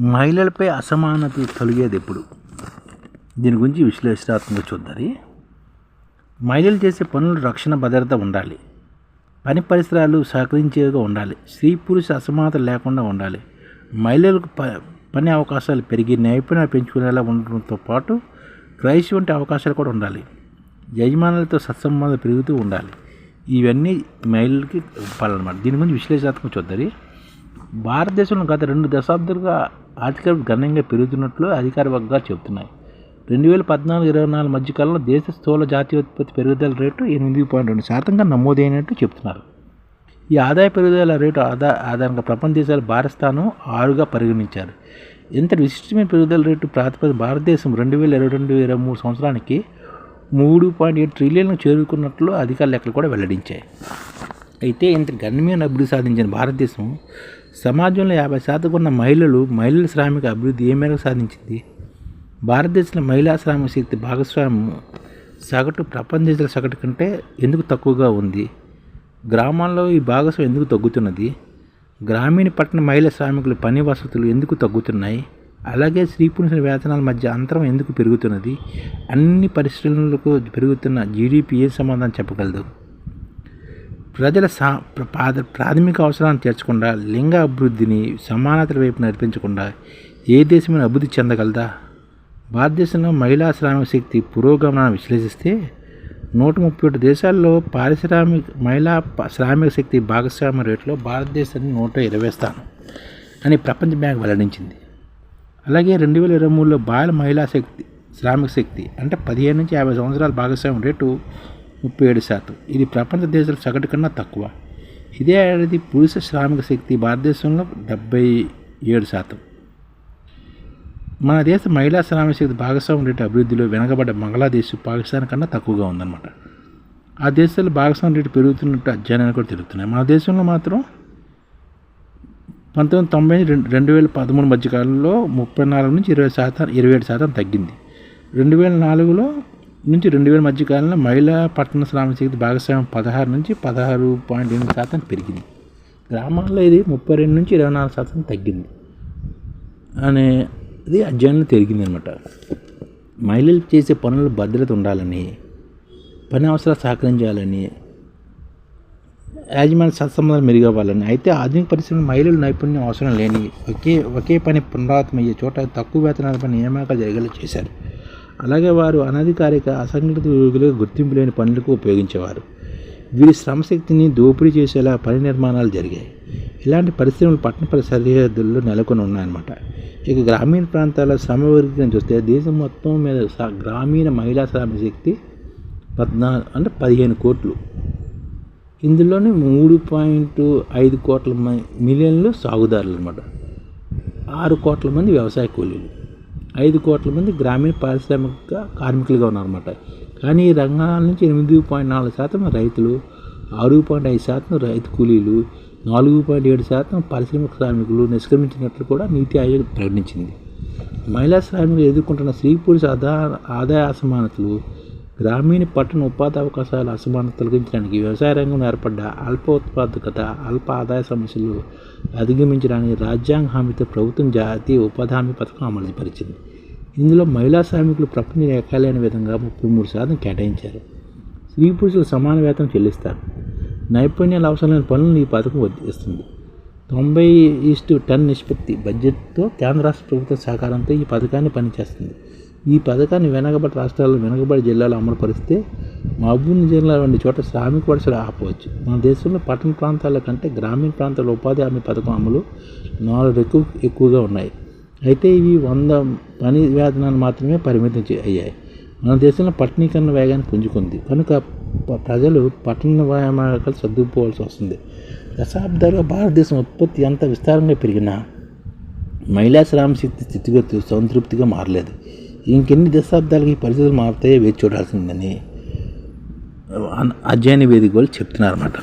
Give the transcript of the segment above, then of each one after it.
మహిళలపై అసమానత తొలగేది ఎప్పుడు? దీని గురించి విశ్లేషణాత్మకంగా చూద్దాం. మహిళలు చేసే పనులు రక్షణ భద్రత ఉండాలి. పని పరిసరాలు సహకరించేవిగా ఉండాలి. స్త్రీ పురుష అసమానత లేకుండా ఉండాలి. మహిళలకు ప పని అవకాశాలు పెరిగి నైపుణ్యాలు పెంచుకునేలా ఉండడంతో పాటు క్రైస్ వంటి అవకాశాలు కూడా ఉండాలి. యజమానులతో సత్సంబంధం పెరుగుతూ ఉండాలి. ఇవన్నీ మహిళలకి పాలన్నమాట దీని గురించి విశ్లేషణాత్మకం చూద్దాం. భారతదేశంలో గత రెండు దశాబ్దాలుగా ఆర్థిక గణనీయంగా పెరుగుతున్నట్లు అధికార వర్గాలు చెబుతున్నాయి. రెండు వేల పద్నాలుగు ఇరవై నాలుగు మధ్య కాలంలో దేశ స్థూల జాతీయోత్పత్తి పెరుగుదల రేటు ఎనిమిది పాయింట్ రెండు శాతంగా నమోదైనట్టు చెబుతున్నారు. ఈ ఆదాయ పెరుగుదల రేటు ఆదా ఆధారంగా ప్రపంచ దేశాలు భారత స్థానం ఆరుగా పరిగణించారు. ఇంత విశిష్టమైన పెరుగుదల రేటు ప్రాతిపదిక భారతదేశం రెండు వేల ఇరవై రెండు ఇరవై మూడు సంవత్సరానికి మూడు పాయింట్ ఏడు ట్రిలియన్లు చేరుకున్నట్లు అధికార లెక్కలు కూడా వెల్లడించాయి. అయితే ఇంత గణనీయమైన అభివృద్ధి సాధించిన భారతదేశం సమాజంలో యాభై శాతం ఉన్న మహిళలు మహిళల శ్రామిక అభివృద్ధి ఏ మేరకు సాధించింది? భారతదేశంలో మహిళా శ్రామిక శక్తి భాగస్వామ్యం సగటు ప్రపంచ దేశాల సగటు కంటే ఎందుకు తక్కువగా ఉంది? గ్రామాల్లో ఈ భాగస్వామ్యం ఎందుకు తగ్గుతున్నది? గ్రామీణ పట్టణ మహిళా శ్రామికుల పని వసతులు ఎందుకు తగ్గుతున్నాయి? అలాగే స్త్రీ పురుషుల వేతనాల మధ్య అంతరం ఎందుకు పెరుగుతున్నది? అన్ని పరిశ్రమలకు పెరుగుతున్న జీడిపి ఏ సమాధానం చెప్పగలదు? ప్రజల సా ప్రాథమిక అవసరాలను తీర్చకుండా లింగ అభివృద్ధిని సమానతల వైపు నడిపించకుండా ఏ దేశమైనా అభివృద్ధి చెందగలదా? భారతదేశంలో మహిళా శ్రామిక శక్తి పురోగమనాన్ని విశ్లేషిస్తే నూట ముప్పై ఒకటి దేశాల్లో పారిశ్రామిక మహిళా శ్రామిక శక్తి భాగస్వామ్య రేటులో భారతదేశాన్ని నూట ఇరవై స్థానం అని ప్రపంచ బ్యాంక్ వెల్లడించింది. అలాగే రెండు వేల ఇరవై మూడులో బాల మహిళా శక్తి శ్రామిక శక్తి అంటే పదిహేను నుంచి యాభై సంవత్సరాల భాగస్వామ్యం రేటు ముప్పై ఏడు శాతం. ఇది ప్రపంచ దేశాల సగటు కన్నా తక్కువ. ఇదే ఏడాది పురుష శ్రామిక శక్తి భారతదేశంలో డెబ్బై ఏడు శాతం. మన దేశ మహిళా శ్రామిక శక్తి భాగస్వామ్యం రేటు అభివృద్ధిలో వెనకబడ్డ బంగ్లాదేశ్ పాకిస్తాన్ కన్నా తక్కువగా ఉందన్నమాట. ఆ దేశాల్లో భాగస్వామ్యం రేటు పెరుగుతున్నట్టు అధ్యయనాలు కూడా తెలుపుతున్నాయి. మన దేశంలో మాత్రం పంతొమ్మిది తొంభై రెండు రెండు వేల పదమూడు మధ్యకాలంలో ముప్పై నాలుగు నుంచి ఇరవై శాతం ఇరవై ఏడు శాతం తగ్గింది. రెండు వేల నాలుగులో నుంచి రెండు వేల మధ్య కాలంలో మహిళా పట్టణ శ్రామిక శక్తి భాగస్వామ్యం పదహారు నుంచి పదహారు పాయింట్ ఎనిమిది శాతం పెరిగింది. గ్రామాల్లో ఇది ముప్పై రెండు నుంచి ఇరవై నాలుగు శాతం తగ్గింది. అనేది అధ్యయనం తిరిగింది అనమాట మహిళలు చేసే పనులు భద్రత ఉండాలని పని అవసరాలు సహకరించాలని యాజమాన్య సత్సంబంధాలు మెరుగవ్వాలని అయితే ఆధునిక పరిశ్రమ మహిళలు నైపుణ్యం అవసరం లేని ఒకే ఒకే పని పునరావృతమయ్యే చోట తక్కువ వేతనాలపై నియామకాలు జరిగేలా చేశారు. అలాగే వారు అనధికారిక అసంఘటిత ఉద్యోగులుగా గుర్తింపు లేని పనులకు ఉపయోగించేవారు. వీరి శ్రమశక్తిని దోపిడీ చేసేలా పని నిర్మాణాలు జరిగాయి. ఇలాంటి పరిశ్రమలు పట్టణ సరిహద్దుల్లో నెలకొని ఉన్నాయన్నమాట. ఇక గ్రామీణ ప్రాంతాల శ్రమ వర్గీకరణ చూస్తే దేశం మొత్తం మీద స- గ్రామీణ మహిళా శ్రమ శక్తి పద్నాలుగు అంటే పదిహేను కోట్లు. ఇందులోనే మూడు పాయింట్ ఐదు కోట్ల మ- మిలియన్లు సాగుదారులు అనమాట ఆరు కోట్ల మంది వ్యవసాయ కూలీలు. ఐదు కోట్ల మంది గ్రామీణ పారిశ్రామిక కార్మికులుగా ఉన్నారన్నమాట. కానీ ఈ రంగాల నుంచి ఎనిమిది పాయింట్ నాలుగు శాతం రైతులు ఆరు పాయింట్ ఐదు శాతం రైతు కూలీలు నాలుగు పాయింట్ ఏడు శాతం పారిశ్రామిక శ్రామికులు నిష్క్రమించినట్లు కూడా నీతి ఆయోగ్ ప్రకటించింది. మహిళా శ్రామికులు ఎదుర్కొంటున్న స్త్రీ పురుష ఆదా ఆదాయ అసమానతలు గ్రామీణ పట్టణ ఉపాధి అవకాశాల అసమానత తొలగించడానికి వ్యవసాయ రంగంలో ఏర్పడ్డ అల్ప ఉత్పాదకత అల్ప ఆదాయ సమస్యలు అధిగమించడానికి రాజ్యాంగ హామీతో ప్రభుత్వం జాతీయ ఉపాధి హామీ పథకం అమలు పరిచింది ఇందులో మహిళా శ్రామికులు ప్రపంచ ఎక్కలేని విధంగా ముప్పై మూడు శాతం కేటాయించారు. స్త్రీ పురుషులు సమాన వేతనం చెల్లిస్తారు. నైపుణ్యాలు అవసరమైన పనులను ఈ పథకం వర్తిస్తుంది తొంభై ఈస్టు టెన్ నిష్పత్తి బడ్జెట్తో కేంద్ర రాష్ట్ర ప్రభుత్వ సహకారంతో ఈ పథకాన్ని పనిచేస్తుంది. ఈ పథకాన్ని వెనకబడి రాష్ట్రాల్లో వెనకబడి జిల్లాలో అమలు పరిస్తే మహబూబ్ జిల్లా వంటి చోట శ్రామిక వలసలు ఆపవచ్చు. మన దేశంలో పట్టణ ప్రాంతాల కంటే గ్రామీణ ప్రాంతాల ఉపాధి హామీ పథకం అమలు నాలుగు ఎక్కువ ఎక్కువగా ఉన్నాయి. అయితే ఇవి వంద పని వేతనాలు మాత్రమే పరిమితం చే- అయ్యాయి. మన దేశంలో పట్టణీకరణ వేగాన్ని పుంజుకుంది. కనుక ప్రజలు పట్టణ వ్యాయామాలు సర్దుకుపోవాల్సి వస్తుంది. దశాబ్దాలుగా భారతదేశం ఉత్పత్తి ఎంత విస్తారంగా పెరిగినా మహిళా శ్రామశక్తి స్థితిగతులు సంతృప్తిగా మారలేదు. ఇంకెన్ని దశాబ్దాలకి ఈ పరిస్థితులు మారుతాయో వేచి చూడాల్సిందని అధ్యయన వేదిక వాళ్ళు చెప్తున్నారన్నమాట.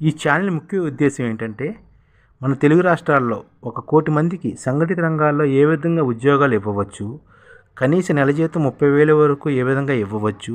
ఈ ఛానల్ ముఖ్య ఉద్దేశం ఏంటంటే మన తెలుగు రాష్ట్రాల్లో ఒక కోటి మందికి సంఘటిత రంగాల్లో ఏ విధంగా ఉద్యోగాలు ఇవ్వవచ్చు కనీస నెల జీతం ముప్పై వేల వరకు ఏ విధంగా ఇవ్వవచ్చు